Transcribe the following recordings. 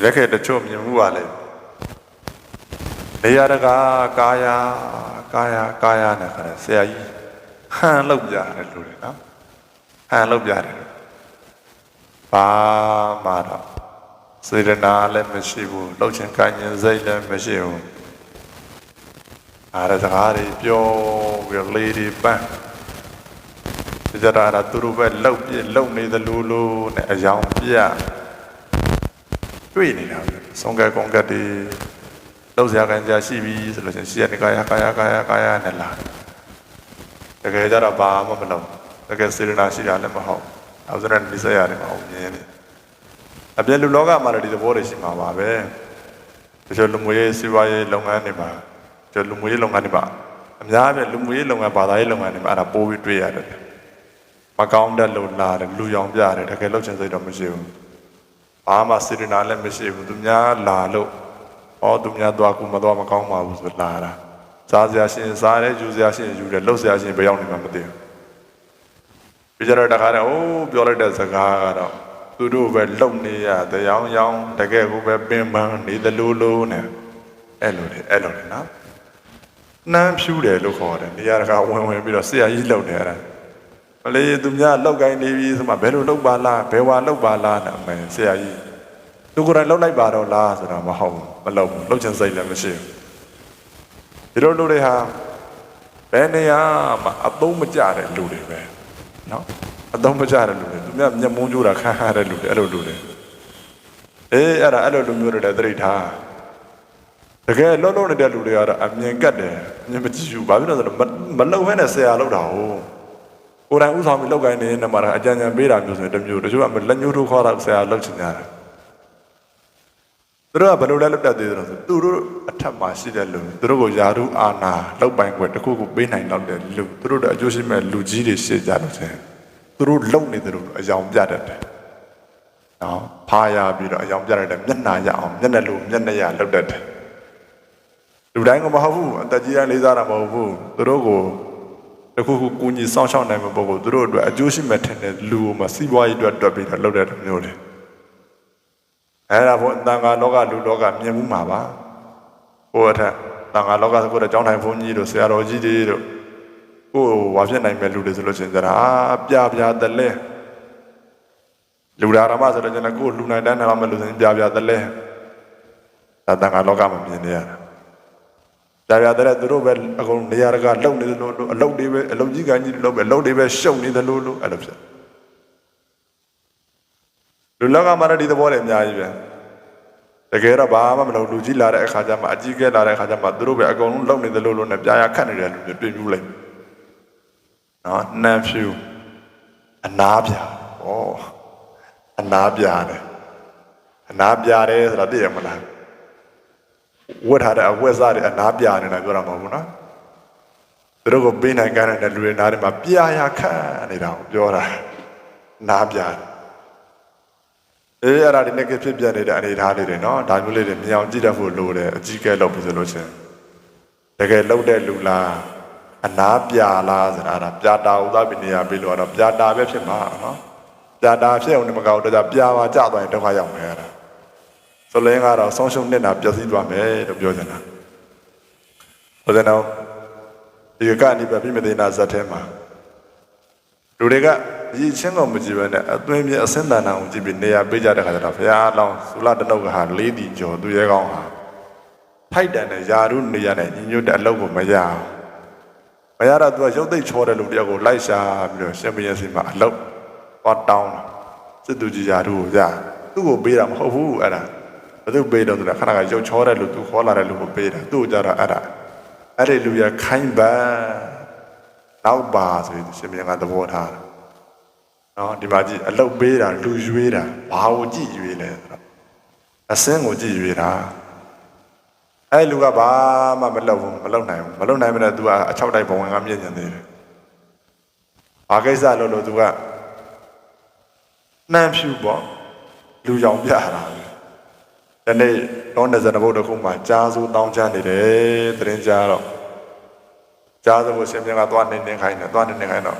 လက်ခဲ့တချို့မြင်မှုပါလေနေရာတကာကာယကာယကာယနဲ့ခါတယ်ဆရာကြီးဟန်လောက်ပြတယ်လူတွေနော်ဟန်လောက်ပြတယ်ဘာမှတော့စေတနာလည်းမရှိဘူးလှုပ်ချင်ကိုင်းခြင်းစိတ်လည်းမရှိဘူးအားရစကားတွေပြောပြီးတော့လေးတွေပန်းဒီကြတာအဲ့ဒါသူတို့ပဲလှုပ်ပြလှုပ်နေသလိုလိုနဲ့အယောင်ပြ တွေ့နေတာပဲဆုံးကဲကုန်းကတ်တွေလောက်စရာကန်ကြရှိပြီဆိုလို့ရှိရင်ရှိရနေကာယကာယကာယကာယနဲ့လာတကယ်ကြတော့ဘာမှမလုပ်တကယ်စေရနာရှိတာလည်းမဟုတ်အောက်စရနေစရတယ်မဟုတ်မြင်နေအပြည့်လူလောကမှာလည်းဒီသဘောတွေရှိမှာပါပဲတချို့လူမျိုးရေးစီးပွားရေးလုပ်ငန်းတွေမှာတချို့လူမျိုးရေးလုပ်ငန်းတွေမှာအများကြီးလူမျိုးရေးလုပ်ငန်းဘာသာရေးလုပ်ငန်းတွေမှာအဲ့ဒါပိုးပြီးတွေ့ရတယ်မကောင်းတဲ့လူလာတယ်လူရောင်ပြတယ်တကယ်လုပ်ချင်စိတ်တော့မရှိဘူး ဘာမှစေတနာလည်းမရှိဘူးသူများလာလို့ဟောသူများသွားကူမသွားမကောင်းပါဘူးဆိုလာတာစားစရာရှင်စားတယ်ယူစရာရှင်ယူတယ်လှုပ်စရာရှင်ဘယ်ရောက်နေမှမသိဘူးပြီးကြတော့တခါတည်းအိုးပြောလိုက်တဲ့စကားကတော့သူတို့ပဲလှုပ်နေရတရားရောင်တကယ်ကိုပဲပင်ပန်းနေတယ်လို့လို့နဲ့အဲ့လိုလေအဲ့လိုလေနော်နမ်းဖြူတယ်လို့ခေါ်တယ်နေရာတကာဝင်ဝင်ပြီးတော့ဆရာကြီးလှုပ်နေရတာ မလေးသူများလောက်ကိုင်းနေပြီဆိုမှဘယ်လိုလောက်ပါလားဘယ်ဝါလောက်ပါလားနဲ့အမေဆရာကြီးသူကိုယ်တိုင်လောက်လိုက်ပါတော့လားဆိုတာမဟုတ်ဘူးမလောက်ဘူးလောက်ချင်စိတ်လည်းမရှိဘူးဒီလိုလူတွေဟာဘယ်နေရာမှအသုံးမကျတဲ့လူတွေပဲနော်အသုံးမကျတဲ့လူတွေသူများမျက်မုန်းကြိုးတာခံရတဲ့လူတွေအဲ့လိုလူတွေအေးအဲ့ဒါအဲ့လိုလူမျိုးတွေလည်းသတိထားတကယ်လုံးလုံးနေတဲ့လူတွေကတော့အမြင်ကတ်တယ်အမြင်မကြည့်ဘူးဘာဖြစ်လို့လဲဆိုတော့မမလုံဘဲနဲ့ဆရာလောက်တာဟုတ် ကိုယ်တိုင်ဥဆောင်ပြီးလောက်ကိုင်းနေတဲ့မှာအကြံဉာဏ်ပေးတာမျိုးဆိုရင်တစ်မျိုးတချို့ကလက်ညှိုးထိုးခေါ်တာဆရာလောက်ချင်ကြတာသူတို့ကဘယ်လိုလဲလောက်တတ်သေးတယ်ဆိုသူတို့အထက်မှာရှိတဲ့လူသူတို့ကိုယာရုအာနာလောက်ပိုင်ခွင့်တစ်ခုခုပေးနိုင်တော့တဲ့လူသူတို့အကျိုးရှိမဲ့လူကြီးတွေရှေ့ကြလို့ချင်းသူတို့လုံနေတယ်လို့အယောင်ပြတတ်တယ်နော်ဖာရပြီးတော့အယောင်ပြတတ်တယ်မျက်နှာရအောင်မျက်နှာလိုမျက်နှာရလောက်တတ်တယ်လူတိုင်းကမဟုတ်ဘူးအသက်ကြီးရလေးစားတာမဟုတ်ဘူးသူတို့ကို တခုခုကူညီဆောင်ရှောက်နိုင်မယ့်ပုံကိုသူတို့အတွက်အကျိုးရှိမဲ့ထင်တဲ့လူကိုမှစီးပွားရေးအတွက်တွက်ပြီးတော့လုပ်တဲ့မျိုးတွေအဲ့ဒါဘုအတန်ဃာလောကလူလောကမြင်မှုမှာပါဟိုအထက်တန်ဃာလောကဆိုတော့ကျောင်းထိုင်ဘုန်းကြီးတို့ဆရာတော်ကြီးတွေတို့ကိုယ်ဝါဖြစ်နိုင်မဲ့လူတွေဆိုလို့ရှိရင်ဒါပြပြတလဲလူဒါရမဆိုတော့ကျွန်တော်ကိုယ်လူနိုင်တန်းနေတော့မဲ့လူစင်ပြပြတလဲဒါတန်ဃာလောကမှာမြင်နေရတာ ဒါပြတဲ့သူတို့ပဲအကုန်နေရာတကာလုံနေသလိုလိုအလုတ်တွေပဲအလုတ်ကြီးကကြီးတွေလုံပဲအလုတ်တွေပဲရှုပ်နေသလိုလိုအဲ့လိုဖြစ်လူလောကမှာတော့ဒီသဘောတွေအများကြီးပဲတကယ်တော့ဘာမှမလုပ်လူကြီးလာတဲ့အခါကျမှအကြီးကဲလာတဲ့အခါကျမှသူတို့ပဲအကုန်လုံးလုံနေသလိုလိုနဲ့ပြာရခတ်နေတဲ့လူတွေတွေ့မြူးလိုက်နော်နန်ဖြူအနာပြဩအနာပြတယ်အနာပြတယ်ဆိုတာသိရမလား ဝတ်ထားတဲ့အဝတ်စားတွေအနာပြနေတာပြောတာမဟုတ်ဘူးနော်သူတို့ကိုပေးနိုင်ကြတဲ့လူတွေနားထဲမှာပြာရခန့်နေတာကိုပြောတာနာပြအေးအဲ့ဒါဒီနေ့ကဖြစ်ပြနေတဲ့အနေအထားလေးတွေနော်ဒါမျိုးလေးတွေမြင်အောင်ကြည့်တတ်ဖို့လိုတယ်အကြီးကဲလောက်ပြီဆိုလို့ချင်းတကယ်လောက်တဲ့လူလားအနာပြလားဆိုတာအဲ့ဒါပြတာဥသပိနေရပြီလို့ကတော့ပြတာပဲဖြစ်မှာနော်ပြတာဖြစ်အောင်ဒီမကောက်တော့ပြာပါကြသွားရင်ဒုက္ခရောက်မယ်အဲ့ဒါ ဆိုလင်းကတော့ဆုံးရှုံးနေတာပျက်စီးသွားမယ်လို့ပြောနေတာ။ဟုတ်တယ်နော်ဒီကနိဗ္ဗာန်ပြိမသေနာဇတ်ထဲမှာလူတွေကအရေးချင်းကိုမကြည့်ပဲနဲ့အသွင်ပြအစင်းတန်တာကိုကြည့်ပြီးနေရာပေးကြတဲ့ခါကျတော့ဘုရားအလောင်းသုလတနုတ်ကဟာလေးတီကျော်သူရဲကောင်းဟာထိုက်တန်တဲ့ယာရုနေရာနဲ့ညီညွတ်တဲ့အလုပ်ကိုမရအောင်မရတော့သူကရုပ်သိပ်ချောတဲ့လူတယောက်ကိုလိုက်ရှာပြီးတော့ရှင်ဘုရင်စီမှာအလုပ်သွားတောင်းတာစစ်သူကြီးယာရုကိုရသူ့ကိုပေးတာမဟုတ်ဘူးအဲ့ဒါ ဘယ်သူပေးတော့လဲခဏကရုပ်ချောတဲ့လူသူခေါ်လာတဲ့လူကိုပေးတာသူ့ကြတော့အဲ့ဒါအဲ့ဒီလူရခိုင်းပန်းနောက်ပါဆိုပြီးရှင်မြင်ကသဘောထားတာနော်ဒီမှာကြည့်အလုတ်ပေးတာလူရွေးတာဘာကိုကြည့်ရွေးလဲဆိုတော့အစင်းကိုကြည့်ရွေးတာအဲ့လူကဘာမှမလုပ်ဘူးမလုပ်နိုင်ဘူးမလုပ်နိုင်မနဲ့ तू ကအချောက်တိုက်ဘဝင်ကမြင့်ညံသေးတယ်ဘာကိစ္စလို့လို့ तू ကနှမ်းဖြူပေါ့လူရောင်ပြတာပဲ ဒီနေ့တော့20ဘုတ်တစ်ခုမှာကြားစိုးတောင်းချနေတယ်တရင်ကြားတော့ကြားစိုးကိုရှင်ပြန်ကသွားနေနေခိုင်းတယ်သွားနေနေခိုင်းတော့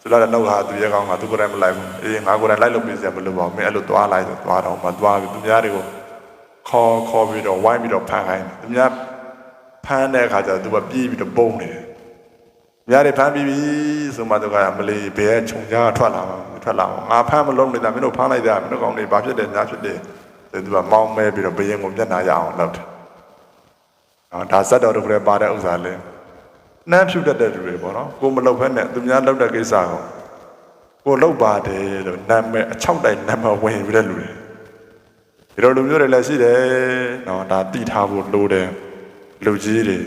သူလာတဲ့နှုတ်ဟာသူရဲကောင်းကသူကိုယ်တိုင်မလိုက်ဘူးအေးငါကိုယ်တိုင်လိုက်လို့ပြည့်စရာမလိုပါဘူးမင်းအဲ့လိုသွားလိုက်ဆိုသွားတော့မှသွားပြီးသူများတွေကိုခေါ်ခေါ်ပြီးတော့ဝိုင်းပြီးတော့ဖမ်းခိုင်းတယ်သူများဖမ်းတဲ့အခါကျတော့သူကပြေးပြီးတော့ပုံနေတယ်မြားတွေဖမ်းပြီးပြီဆိုမှသူကမလီဘယ်ခြုံကြားကထွက်လာမှာထွက်လာမှာငါဖမ်းမလုံးနေတာမင်းတို့ဖမ်းလိုက်တာမင်းတို့ကောင်းနေဘာဖြစ်တယ်ညာဖြစ်တယ်ဆို သူကမောင်းမဲပြီးတော့ဘယင်ကိုမျက်နှာရအောင်လုပ်တယ်နော်ဒါဇတ်တော်တို့ကလည်းပါတဲ့ဥစ္စာလဲနှမ်းဖြူတတ်တဲ့လူတွေပေါ့နော်ကိုမလုပ်ဖက်နဲ့သူများလုပ်တဲ့ကိစ္စကိုကိုလုပ်ပါတယ်လို့နာမည်အချောက်တိုင်နာမည်ဝင်ပြီးတဲ့လူတွေဒီလိုလူမျိုးတွေလည်းရှိတယ်နော်ဒါတိထားဖို့လိုတယ်လူကြီးတွေ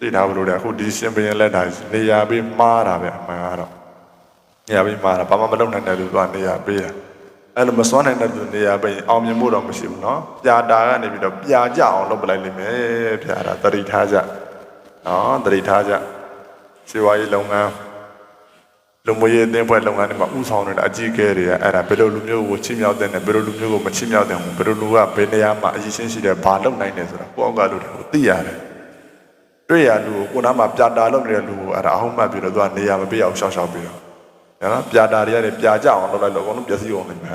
တိထားဖို့လိုတယ်အခုဒီရှင်ဘရင်လက်တာနေရာပေးမှားတာပဲအမှန်ကတော့နေရာပေးမှားတာဘာမှမလုပ်နိုင်တဲ့လူကနေရာပေးတာ အဲ့လိုမစွမ်းနိုင်တဲ့လူနေရာပေးအောင်မြင်ဖို့တော့မရှိဘူးနော်ပြာတာကနေပြီးတော့ပြာကြအောင်လုပ်ပလိုက်လိမ့်မယ်ပြာတာတတိထားကြနော်တတိထားကြစေဝါရေးလုပ်ငန်းလူမျိုးရေးအသင်းဖွဲ့လုပ်ငန်းတွေမှာဥဆောင်နေတာအကြီးအကဲတွေကအဲ့ဒါဘယ်လိုလူမျိုးကိုချီးမြှောက်တဲ့နဲ့ဘယ်လိုလူမျိုးကိုမချီးမြှောက်တဲ့ဘူးဘယ်လိုလူကဘယ်နေရာမှာအရေးရှင်းရှိတယ်ဘာလုပ်နိုင်တယ်ဆိုတာကိုယ့်အောက်ကလူတွေကိုသိရတယ်တွေ့ရလူကိုကိုယ်နားမှာပြာတာလုပ်နေတဲ့လူကိုအဲ့ဒါအဟုတ်မှတ်ပြီးတော့သူကနေရာမပေးအောင်ရှောက်ရှောက်ပြီးတော့နော်ပြာတာတွေရတယ်ပြာကြအောင်လုပ်လိုက်လို့အကုန်လုံးပျက်စီးအောင်နေမယ်